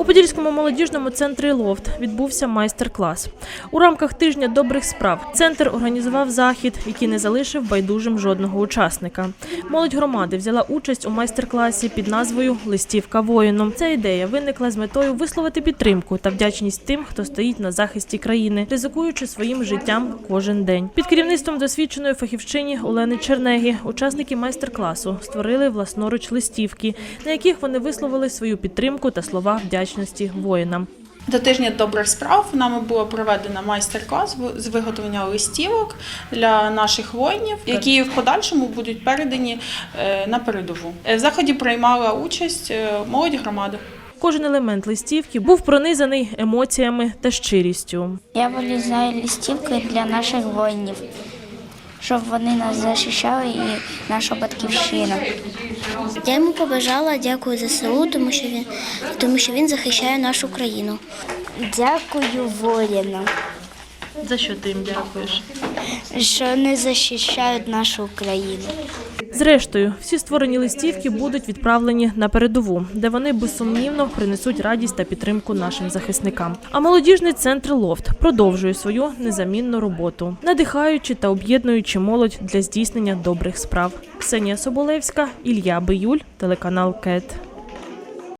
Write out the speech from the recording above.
У Подільському молодіжному центрі Лофт відбувся майстер-клас. У рамках тижня добрих справ центр організував захід, який не залишив байдужим жодного учасника. Молодь громади взяла участь у майстер-класі під назвою Листівка воїну. Ця ідея виникла з метою висловити підтримку та вдячність тим, хто стоїть на захисті країни, ризикуючи своїм життям кожен день. Під керівництвом досвідченої фахівчині Олени Чернегі учасники майстер-класу створили власноруч листівки, на яких вони висловили свою підтримку та слова вдячності воїнам. До тижня добрих справ нами було проведено майстер-клас в- з виготовлення листівок для наших воїнів, які в подальшому будуть передані е, на передову. Е, В заході приймала участь е, молодь громади. Кожен елемент листівки був пронизаний емоціями та щирістю. Я вирізаю листівки для наших воїнів, щоб вони нас захищали і нашу батьківщину. Я йому побажала дякую ЗСУ, тому що він тому що він захищає нашу країну. Дякую воїнам, За що ти їм дякуєш? що вони захищають нашу країну. Зрештою, всі створені листівки будуть відправлені на передову, де вони безсумнівно принесуть радість та підтримку нашим захисникам. А молодіжний центр Лофт продовжує свою незамінну роботу, надихаючи та об'єднуючи молодь для здійснення добрих справ. Ксенія Соболевська, Ілля Биюль, телеканал КЕТ.